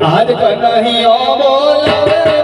આજ કનૈયો બોલાવે.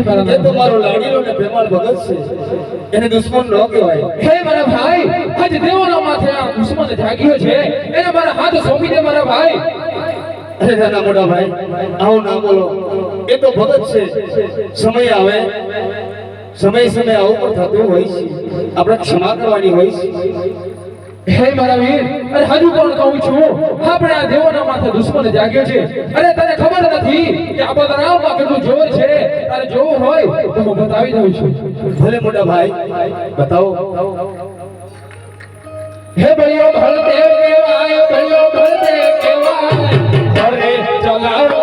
એ તો મારો લાડીલો ને પ્રેમાળ ભગત છે. એને દુશ્મન ન કહેવાય. હે મારા ભાઈ આજ દેવોના માથે આ દુશ્મન જાગ્યો છે. એને મારા હાથ સોંપી દે મારા ભાઈ. અરે નાના મોટા ભાઈ આવું ના બોલો. એ તો ભગત છે. સમય આવે. સમય સમય આવું પણ થતું હોય છે. આપણે ક્ષમા કરવાની હોય છે. હે મારા વીર, અરે હજુ પણ કહું છું, આપણે આ દેવોના માથે દુશ્મન જાગ્યો છે. અરે તને ખબર નથી કે આ બદરામમાં કેટલું જોર છે? તારે જોવું હોય તો હું બતાવી દઉં છું. ભલે મોટા ભાઈ, બતાવો. હે ભાઈઓ ભળદેવ કેવાય ભાઈઓ ભળતે કેવાય. અરે ચલાવ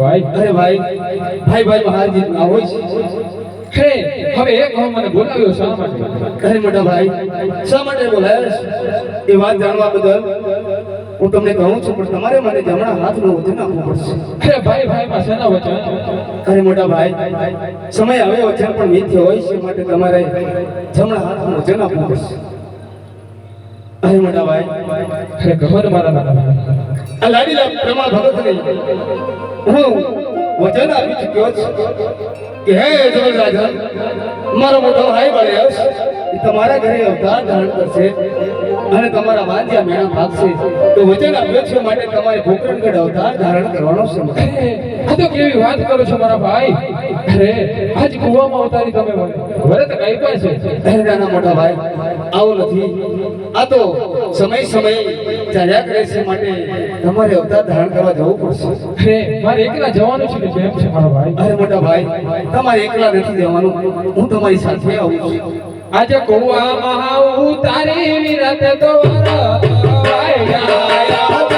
ભાઈ, અરે ભાઈ ભાઈ ભાઈ માં હાર જીત ના હોય છે હવે એક હું મને બોલાવ્યો શા માટે? અરે મોટા ભાઈ, શા માટે બોલાયા એ વાત જાણવા બદલ હું તમને કહું છું, પણ તમારે મને જમણા હાથનું વચન આપવું પડશે. અરે ભાઈ ભાઈ પાસે ના વચન અરે મોટા ભાઈ, સમય આવે વચન પણ મિથ્ય હોય છે માટે તમારે જમણા હાથનું વચન આપવું પડશે. અરે મોટા ભાઈ, અરે ખબર મારા નાના આ લાડીલા પ્રમાણ ભગત હું વચન આપી ચૂક્યો છું કે હે જગત રાજા, મારો મોટો ભાઈ બળેશ તમારા ઘરે અવતાર ધારણ કરશે અને તમારા વાંજ્યા મેણા ભાગશે. તો વચન આપ્યો છે માટે તમારે ભૂખંડ અવતાર ધારણ કરવાનો સમય આ તો કેવી વાત કરો છો મારા ભાઈ. અરે, આજ કુવામાં અવતારી તમે મને કઈ કાપ્યા છે. નાના મોટા ભાઈ, આવું નથી. આ તો સમય સમય ચાલ્યા કરે છે માટે તમારે અવતાર ધારણ કરવા જવું પડશે. અરે મારે એકલા જવાનું છે કે કેમ છે મારો ભાઈ. અરે મોટા ભાઈ તમારે એકલા નથી જવાનું હું તમારી સાથે આવું છું. આજે કુવામાં મહા ઉતારી વિરત તો વાસુદેવ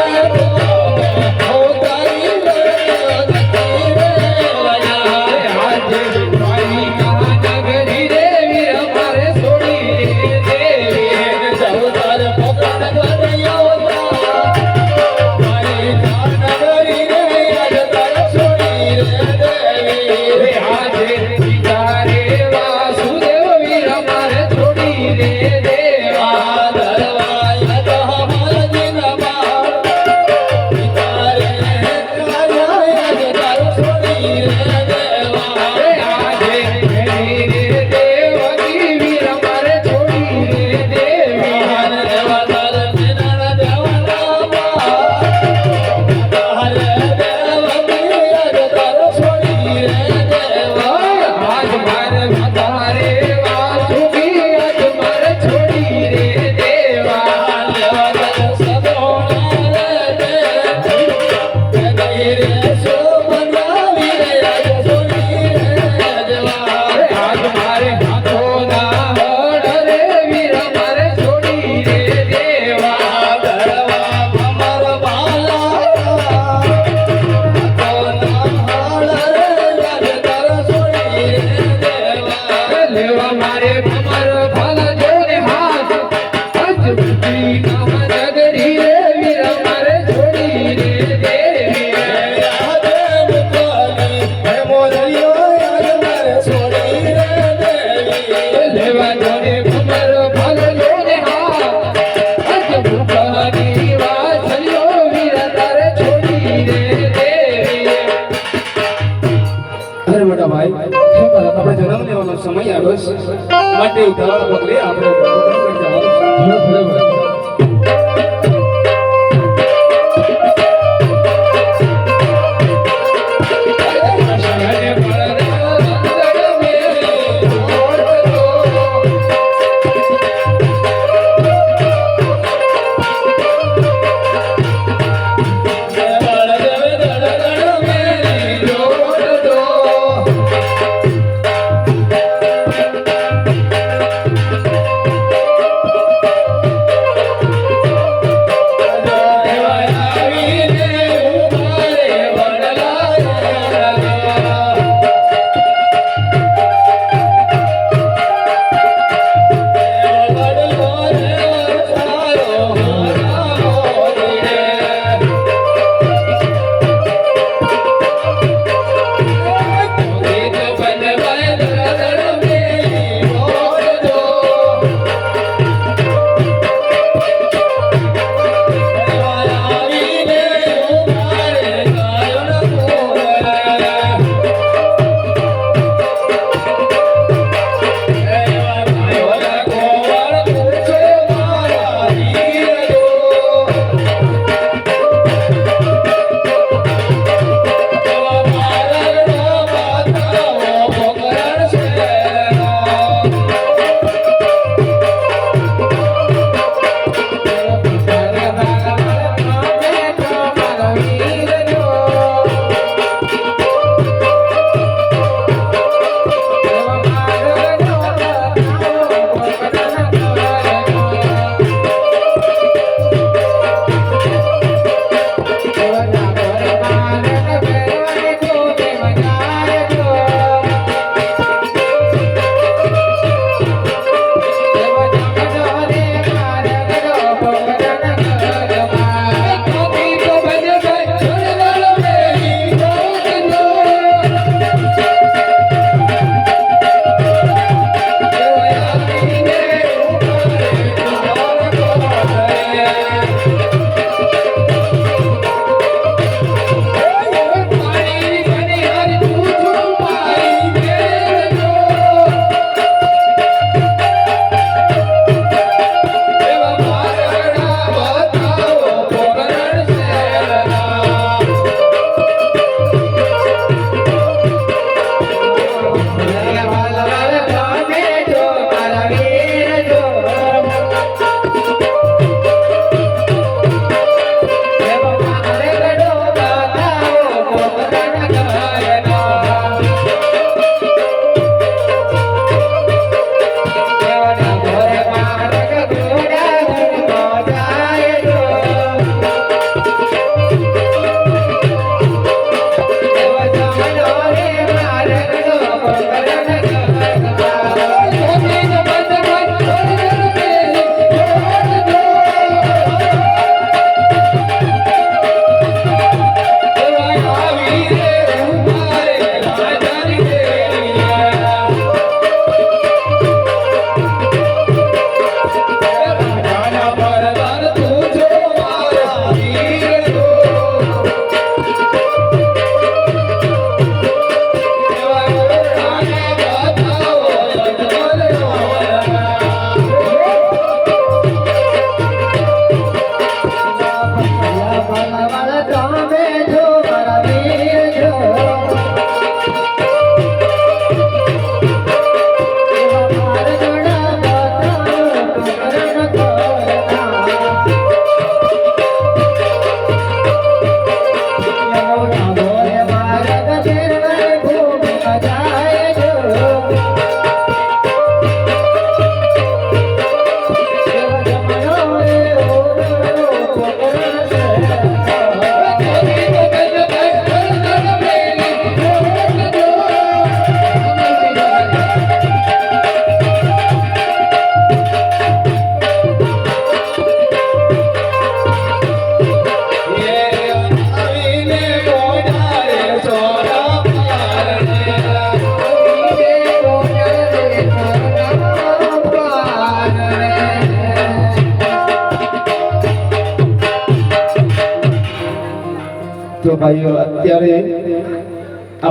માટે ઉતાવળ પગલે આપણે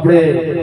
આપણે